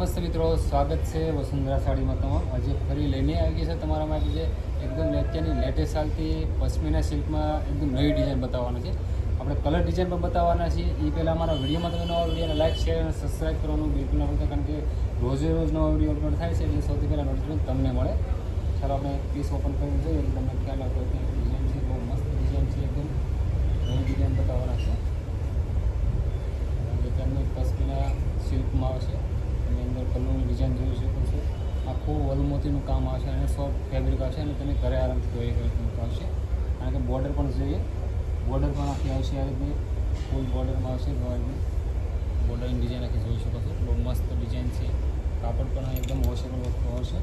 નમસ્તે મિત્રો, સ્વાગત છે વસુંધરા સાડીમાં તમામ આજે ફરી લઈને આવી છે તમારા માટે જે એકદમ અત્યારની લેટેસ્ટ હાલથી પશ્મિના સિલ્કમાં એકદમ નવી ડિઝાઇન બતાવવાના છે. આપણે કલર ડિઝાઇન પણ બતાવવાના છીએ. એ પહેલાં અમારા વિડીયોમાં તમે નવા વિડીયોને લાઇક શેર અને સબસ્ક્રાઈબ કરવાનું બિલકુલ ના કારણ કે રોજે રોજ નવા વીડિયો અપલોડ થાય છે એટલે સૌથી પહેલાં નોટિફિકેશન તમને મળે. ચાલો આપણે પીસ ઓપન કરીને જોઈએ તમને ખ્યાલ આવતો ડિઝાઇન છે, બહુ મસ્ત ડિઝાઇન છે, એકદમ નવી ડિઝાઇન બતાવવાના છે. પશ્મિના સિલ્કમાં આવશે એની અંદર કલરનું ડિઝાઇન જોઈ શકો છો. આખું વલમોતીનું કામ આવશે અને સોફ્ટ ફેબ્રિક આવશે અને તમે ઘરે આરામથી ધોઈ કરી આવશે કારણ કે બોર્ડર પણ જોઈએ. બોર્ડર પણ આખી આવશે આ રીતે. ફૂલ બોર્ડરમાં આવશે તો બોર્ડરની ડિઝાઇન આખી જોઈ શકો છો. બહુ મસ્ત ડિઝાઇન છે. કાપડ પણ એકદમ વોશેબલ વસ્તુ આવશે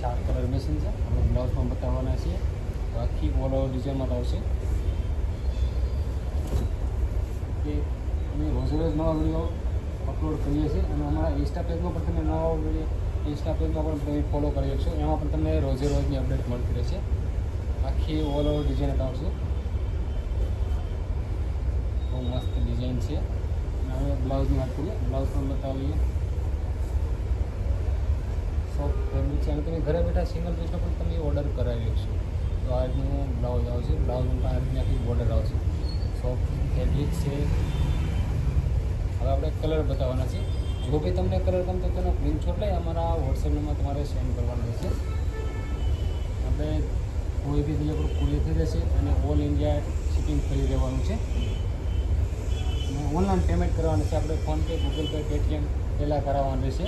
ચાર કલર મેશિન છે. આપણે બ્લાઉઝ પણ બતાવવાના છીએ આખી ઓલ ઓવર ડિઝાઇનમાં આવશે. એ અમે રોજ રોજ નવા વીડિયો અપલોડ કરીએ છીએ અને અમારા ઇન્સ્ટા પેજમાં પણ તમે નવા વીડિયો ઇન્સ્ટા પેજમાં પણ તમે ફોલો કરી શકશો. એમાં પણ તમને રોજે રોજની અપડેટ મળતી રહેશે. આખી ઓલ ઓવર ડિઝાઇન આવશે બહુ મસ્ત ડિઝાઇન છે. અને હવે બ્લાઉઝની વાત કરીએ. બ્લાઉઝ પણ બતાવીએ સોફ્ટ ફેબ્રિક છે. અને તમે ઘરે બેઠા સિંગલ પીસનો પણ તમે ઓર્ડર કરાવી શકશો. તો આ રીતનું બ્લાઉઝ આવશે બ્લાઉઝમાં આ રીતની આખી બોર્ડર આવશે. સોફ્ટ ફેબ્રિક છે. આપણે કલર બતાવવાના છે. જો બી તમને કલર ગમતો તેનો સ્ક્રીનશોટ લઈ અમારા વોટ્સએપ નંબર તમારે સેન્ડ કરવાનો રહેશે. આપણે કોઈ બી આપણું કુરિયર થઈ જશે અને ઓલ ઇન્ડિયા શિપિંગ કરી રહેવાનું છે. અને ઓનલાઈન પેમેન્ટ કરવાનું છે. આપણે ફોનપે ગૂગલ પે પેટીએમ પહેલાં કરાવવાનું રહેશે.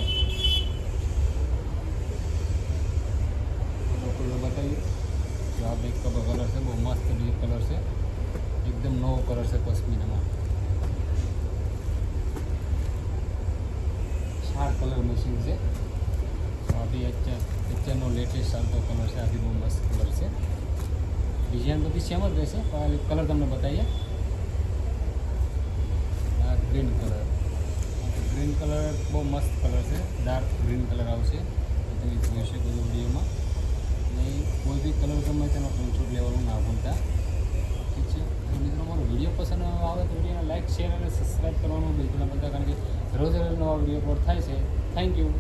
બતાવીએ. આ બ્લેક કલર છે, બહુ મસ્ત બ્લેક કલર છે. એકદમ નવો કલર છે પશ્મિનામાં ચાર કલર મશીન છે. આ બી અત્યાર અત્યારનો લેટેસ્ટ ચાલતો કલર છે આ બી બહુ મસ્ત કલર છે. ડિઝાઇન બધી સેમ જ રહેશે, પણ કલર તમને બતાવીએ. આ ગ્રીન કલર ગ્રીન કલર બહુ મસ્ત કલર છે. ડાર્ક ગ્રીન કલર આવશે. તમે જોઈ શકો છો વિડીયોમાં અને કોઈ બી કલર તમે તેનો પ્રિન્ટશૂટ લેવાનું ના ભૂલતા ઠીક છે અને મિત્રો મારો વીડિયો પસંદ આવે તો વિડીયોને લાઇક શેર અને સબસ્ક્રાઈબ કરવાનું બિલકુલ ના ભૂલતા, કારણ કે રોજ રોજ વીડિયો અપલોડ થાય છે. Thank you